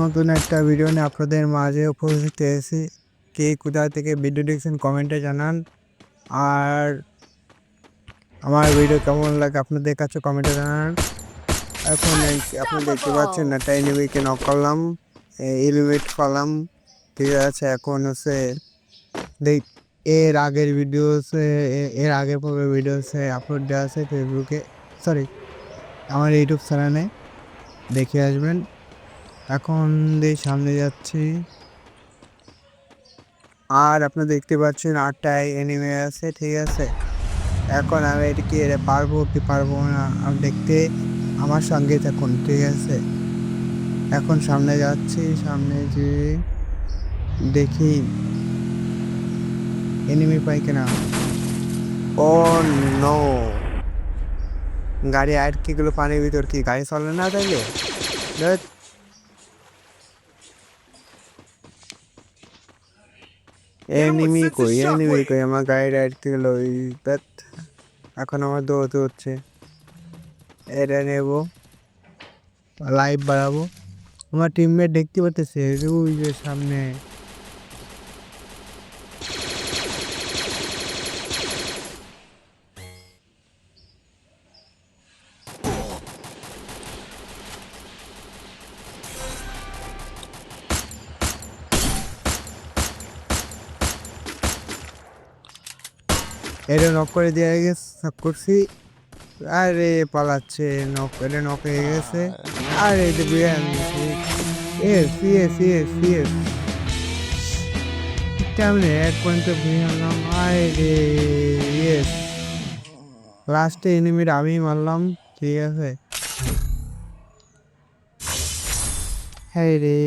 নতুন একটা ভিডিও নিয়ে আপনাদের মাঝে উপস্থিত হয়েছি। কে কোথা থেকে ভিডিও দেখছেন কমেন্টে জানান। আর আমার ভিডিও কেমন লাগে আপনাদের কাছে কমেন্টে জানান। এখন আপনি দেখতে পাচ্ছেন একটা এনিমিকে নক করলাম। এলিমেট করলাম। ঠিক আছে এখন হচ্ছে দেখ এর আগের ভিডিও হচ্ছে এর আগের পর্বের ভিডিও হচ্ছে আপলোড দেওয়া আছে ফেসবুকে সরি আমার ইউটিউব চ্যানেলে দেখে আসবেন। এখন দিয়ে সামনে যাচ্ছি। আর আপনি দেখতে পাচ্ছেন আটটায় এনিমে আছে, ঠিক আছে? এখন আমি এটা কি এটা পারব কি পারব না আমি দেখতে আমার সঙ্গে থাকুন, ঠিক আছে? এখন সামনে যাচ্ছি, সামনে যে দেখি এনিমি পাই কিনা। ও নো গাড়ি আটকে গেলো পানির ভিতর কি? গাড়ি চলে না তাইলে? এনিমি কই এনিমি কই আমার গাড়ি আটকে গেল। এখন আমার দৌড়তে হচ্ছে এটা নেব লাইভ বাড়াবো আমার টিমমেট দেখতে পাচ্ছে ওই যে সামনে এটা নক করে দিয়ে গেছে নক করছি। আরে, পালাচ্ছে নক এটা নক হয়ে গেছে। আরে, এটা বিয়ান এস ইয়েস ইয়েস ইয়েস কেমন এক পয়েন্ট বিয়ানলাম আরে ইয়েস লাস্টে এনিমির আমি মারলাম, ঠিক আছে। হ্যাঁ রে।